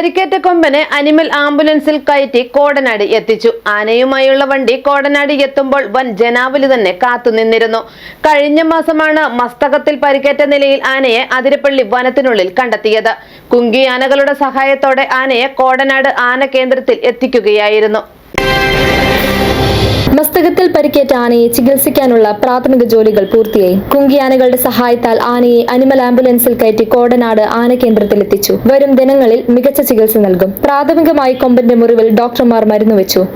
പരിക്കേറ്റ കൊമ്പനെ അനിമൽ ആംബുലൻസിൽ കയറ്റി കോടനാട് എത്തിച്ചു. ആനയുമായുള്ള വണ്ടി കോടനാട് എത്തുമ്പോൾ വൻ ജനാവലി തന്നെ കാത്തുനിന്നിരുന്നു കഴിഞ്ഞ മാസമാണ് മസ്തകത്തിൽ പരിക്കേറ്റ നിലയിൽ ആനയെ അതിരപ്പള്ളി വനത്തിനുള്ളിൽ കണ്ടെത്തിയത്. കുങ്കി ആനകളുടെ സഹായത്തോടെ ആനയെ കോടനാട് ആന കേന്ദ്രത്തിൽ എത്തിക്കുകയായിരുന്നു. മസ്തകത്തിൽ പരിക്കേറ്റ ആനയെ ചികിത്സിക്കാനുള്ള പ്രാഥമിക ജോലികൾ പൂർത്തിയായി. കുങ്കിയാനകളുടെ സഹായത്താൽ ആനയെ അനിമൽ ആംബുലൻസിൽ കയറ്റി കോടനാട് ആന കേന്ദ്രത്തിൽ എത്തിച്ചു വരും ദിനങ്ങളിൽ മികച്ച ചികിത്സ നൽകും. പ്രാഥമികമായി കൊമ്പന്റെ മുറിവിൽ ഡോക്ടർമാർ മരുന്ന് വെച്ചു.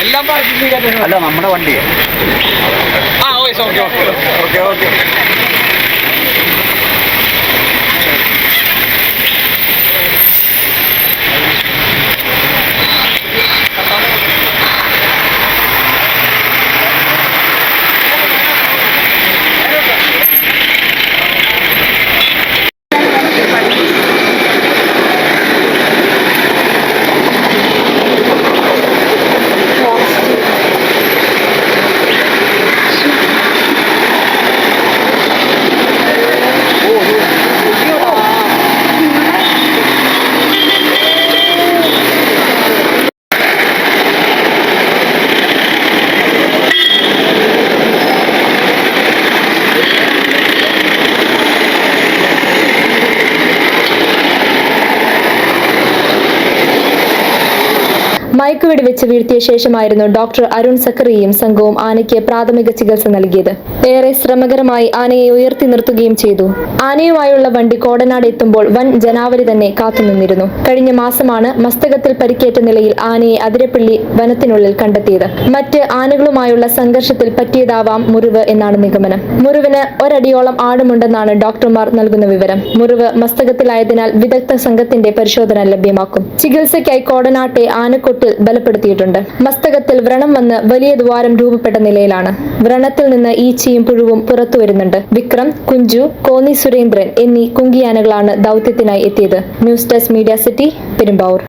എല്ലാം അല്ല നമ്മുടെ വണ്ടി. ആ São Ok, ok. മയക്കുവെടി വെച്ച് വീഴ്ത്തിയ ശേഷമായിരുന്നു ഡോക്ടർ അരുൺ സക്കറിയും സംഘവും ആനയ്ക്ക് പ്രാഥമിക ചികിത്സ നൽകിയത്. ഏറെ ശ്രമകരമായി ആനയെ ഉയർത്തി നിർത്തുകയും ചെയ്തു. ആനയുമായുള്ള വണ്ടി കോടനാട് എത്തുമ്പോൾ വൻ ജനാവലി തന്നെ കാത്തുനിന്നിരുന്നു കഴിഞ്ഞ മാസമാണ് മസ്തകത്തിൽ പരിക്കേറ്റ നിലയിൽ ആനയെ അതിരപ്പള്ളി വനത്തിനുള്ളിൽ കണ്ടെത്തിയത്. മറ്റ് ആനകളുമായുള്ള സംഘർഷത്തിൽ പറ്റിയതാവാം മുറിവ് എന്നാണ് നിഗമനം. മുറിവിന് ഒരടിയോളം ആഴമുണ്ടെന്നാണ് ഡോക്ടർമാർ നൽകുന്ന വിവരം. മുറിവ് മസ്തകത്തിലായതിനാൽ വിദഗ്ധ സംഘത്തിന്റെ പരിശോധന ലഭ്യമാക്കും. ചികിത്സയ്ക്കായി കോടനാട്ടെ ആനക്കൊട്ടിൽ ബലപ്പെടുത്തിയിട്ടുണ്ട്. മസ്തകത്തിൽ വ്രണം വന്ന് വലിയ ദ്വാരം രൂപപ്പെട്ട നിലയിലാണ്. വ്രണത്തിൽ നിന്ന് ഈച്ചയും പുഴുവും പുറത്തു വരുന്നുണ്ട്. വിക്രം കുഞ്ചു കോന്നി സുരേന്ദ്രൻ എന്നീ കുങ്കിയാനകളാണ് ദൗത്യത്തിനായി എത്തിയത്. News desk media city Perumbavoor.